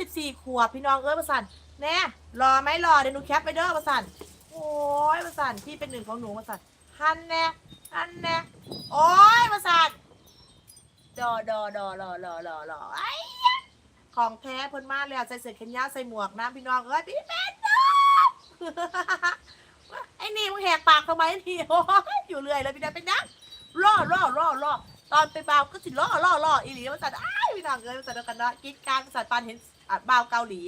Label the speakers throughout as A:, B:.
A: สิบสี่ขวบพี่น้องเอ้ยประสันแน่รอไหมรอเดี๋ยวหนูแคปไปเด้อประสันโอ้ยประสันพี่เป็นหนึ่งของหนูประสันฮันแน่ฮันแน่โอ้ยประสันดอดอดอรอรอรอรอไอ้ยของแท้เพิ่นมาแล้วใส่เสื้อแขนยาวใส่หมวกนะพี่น้องเอ้ยพี่เป็นน้องไอ้นี่มึงแหกปากทำไมนี่โอ้ยอยู่เรื่อยเลยพี่น้องเป็นนักรอรอรอรอตอนไปเบาวก็สิรอรอรออีหลีประสันอ้ายพี่น้องเอ้ยประสันกันนะกินกลางประสันปานเห็น อะเบาเกาหลี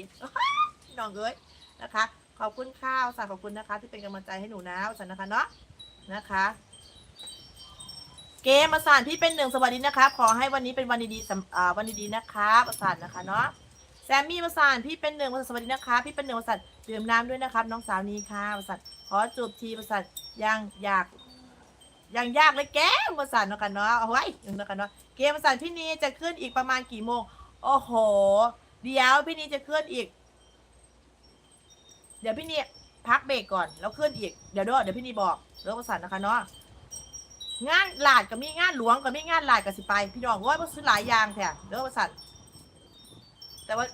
A: น้องเอ้ยนะคะ ขอบคุณข้าวสารขอบคุณนะคะ ที่เป็นกำลังใจให้หนูนะสันนะคะเนาะนะคะ เกมประสานพี่เป็นหนึ่งสวัสดีนะคะ ขอให้วันนี้เป็นวันดีๆสำอ่าวันดีๆนะคะประสานนะคะเนาะแซมมี่ประสานพี่เป็นหนึ่งประสานสวัสดีนะคะ พี่เป็นหนึ่งประสานดื่มน้ำด้วยนะครับ น้องสาวนี้ค่ะประสานขอจูบทีประสานยังอยากยังยากเลยแกมประสานนะกันเนาะเอาไว้นะกันเนาะเกมประสานพี่นีจะขึ้นอีกประมาณกี่โมง โอ้โห เดี๋ยวพี่นีจะขึ้นอีก เดี๋ยวพี่นีพักเบรกก่อนแล้วขึ้นอีก เดี๋ยวด้อเดี๋ยวพี่นีบอกเรื่องประสานนะคะเนาะงานหลาดกับมีงานหลวงกับมีงานหลาดกับสิไป พี่น้องว่ามันซื้อหลายอย่างแท้เด้องประสันแต่ว่า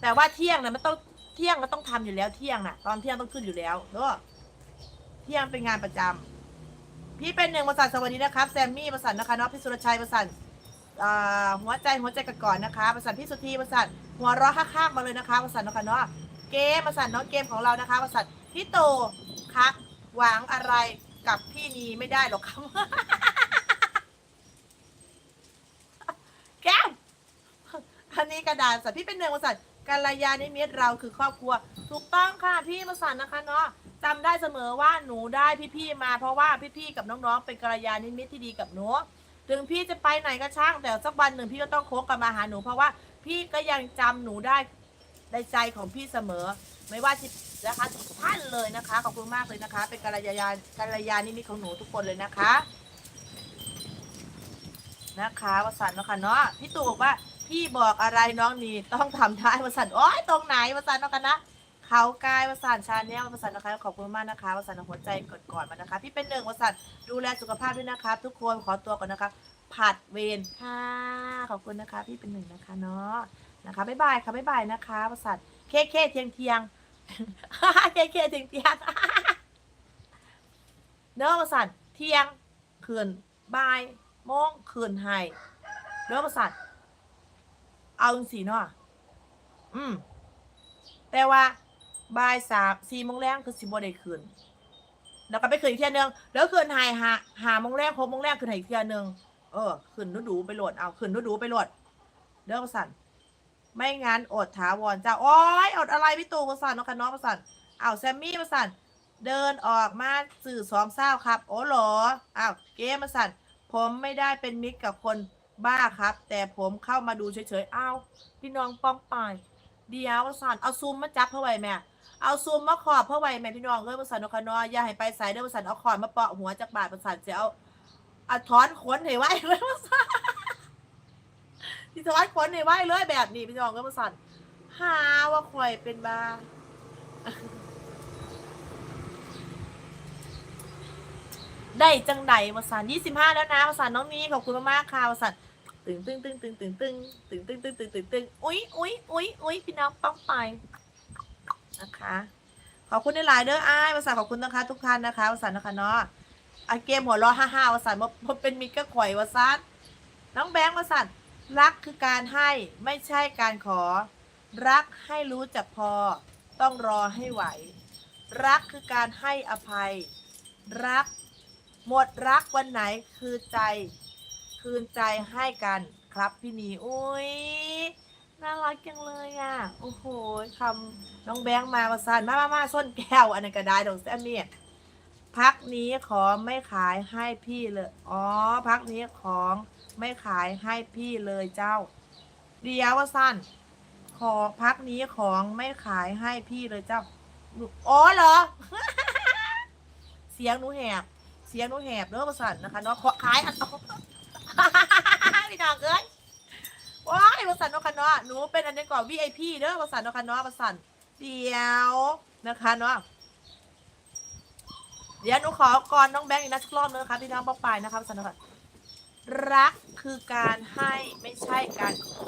A: แต่ว่าเที่ยงนะมันต้องเที่ยงก็ต้องทำอยู่แล้วเที่ยงน่ะตอนเที่ยงต้องขึ้นอยู่แล้วเด้อเที่ยงเป็นงานประจำพี่เป็นหนึ่งประสันสวัสดีนะครับแซมมี่ประสันนะคะเนาะพี่สุรชัยประสัน หัวใจหัวใจกันก่อนนะคะประสันพี่สุธีประสันหัวเราะข้างๆมาเลยนะคะประสันนะคะเนาะเกมประสันเนาะเกมของเรานะคะประสันพี่โตคะหวังอะไรกับพี่นีไม่ได้หรอกครับแก้มอันนี้กระดาษสัตว์พี่เป็นหนึ่งบริษัทกัลยาณิมิตรเราคือครอบครัว ถูกต้องค่ะพี่บริษัทนะคะเนาะจำได้เสมอว่าหนูได้พี่ๆมา เพราะว่าพี่ๆกับน้องๆเป็นกัลยาณิมิตรที่ดีกับหนู ถึงพี่จะไปไหนก็ช่าง แต่สักวันหนึ่งพี่ก็ต้องโค้งกลับมาหาหนูเพราะว่าพี่ก็ยังจำหนูได้ในใจของพี่เสมอ ไม่ว่าที่นะคะทุกท่านเลยนะคะขอบคุณมากเลยนะคะ เป็นกัลยาณกัลยาณิมิตของหนูทุกคนเลยนะคะ นะคะวสันต์นะคะเนาะพี่ตู่บอกว่าพี่บอกอะไรน้องนีต้องทำได้วสันต์โอ้ยตรงไหนวสันต์เนาะกันนะ เขากายวสันต์ชาแนลวสันต์นะคะขอบคุณมากนะคะวสันต์เอาหัวใจกดก่อนมานะคะ พี่เป็นหนึ่งวสันต์ดูแลสุขภาพด้วยนะคะทุกคนขอตัวก่อนนะคะผัดเวรค่ะขอบคุณนะคะ พี่เป็นหนึ่งนะคะเนาะนะคะบ๊ายบายค่ะบ๊ายบายนะคะวสันต์เคเคเทียงเทียงเคเคเทียงเทียงเนื้อประสาทเที่ยงคืนบ่ายโมงคืนให้เนื้อประสาทเอาจังสีเนาะอืมแต่ว่า บ่ายสามสี่โมงแรงคือสิบโมได้คืนแล้วก็ไปคืนอีกเที่ยหนึงแล้วคืนให้หาหาโมงแรงหกโมงแรงคืนอีกเที่ยหนึงเออคืนนูดูไปโหลดเอาคืนนูดูไปโหลดเนื้อประสาทไม่งั้นอดถาวรจ้าโอ้ยอดอะไรพี่ตู่ประสาทเนาะค่ะน้องประสาทเอาแซมมี่ประสาทเดินออกมาสื่อสองเศร้าครับ โอ้โหรออ้าวเกมมาสั่นผมไม่ได้เป็นมิตรกับคนบ้าครับ แต่ผมเข้ามาดูเฉยๆอ้าวพี่น้องป้องปาย เดียวมาสั่นเอาซูมมาจับเพื่อไว้แม่ เอาซูมมาขอบเพื่อไว้แม่พี่น้องเอ้ยมาสั่นเอาคนออย่าให้ไปใส่เด้อมาสั่นเอาขอนมาเปาะหัวจากบาดมาสั่นจะเอาเอาถอนขนให้ไว้เลยมาสั่นที่ถอนขนให้ไว้เลยแบบนี้พี่น้องเอ้ยมาสั่นหาว่าข่อยเป็นบ้าได้จังไหนวสันยี่สิบห้าแล้วนะวสันน้องนี้ขอบคุณมากๆค่ะวสัน ตึงตึงตึงตึงตึงตึงตึงตึงตึงตึงตึงตึงอุ้ยอุ้ยอุ้ยอุ้ยพี่น้องป้องไปนะคะ ขอบคุณในหลายเด้ออ้ายวสันขอบคุณนะคะ ทุกท่านนะคะวสันนะคะเนาะไอเกมหัวล้อห้าห้าวสันมามาเป็นมิตรก็ข่อยวสันน้องแบงค์วสันรักคือการให้ไม่ใช่การขอ รักให้รู้จักพอ ต้องรอให้ไหว รักคือการให้อภัย รัก หมดรักวันไหนคือใจ คืนใจให้กันครับพี่หนีอุ้ยน่ารักจังเลยอะ โอ้โหคำน้องแบงค์มาประสานมามามาส้นแก้ว อันนั้นก็ได้ดอกแซมมี่พักนี้ขอไม่ขายให้พี่เลย อ๋อ พักนี้ของไม่ขายให้พี่เลยเจ้า เดียวว่าสั้น ขอพักนี้ของไม่ขายให้พี่เลยเจ้า อ๋อเหรอ เสียงหนูแหบ เสียงหนูแหบเด้อประสันนะคะเนาะขอขายอันเอา พี่น้องเอ้ยว้ายประสัน เนาะคะเนาหนูเป็นอันนี้ก่อน VIP เด้อประสันเนาะคะเนาะประสันเดี๋ยวนะคะเนาะเดี๋ยวหนูขอก่อนน้องแบงค์อีกนะสักรอบนึงนะคะพี่น้องป๊อปปายนะคะประสันเนาะคะรักคือการให้ไม่ใช่การขอ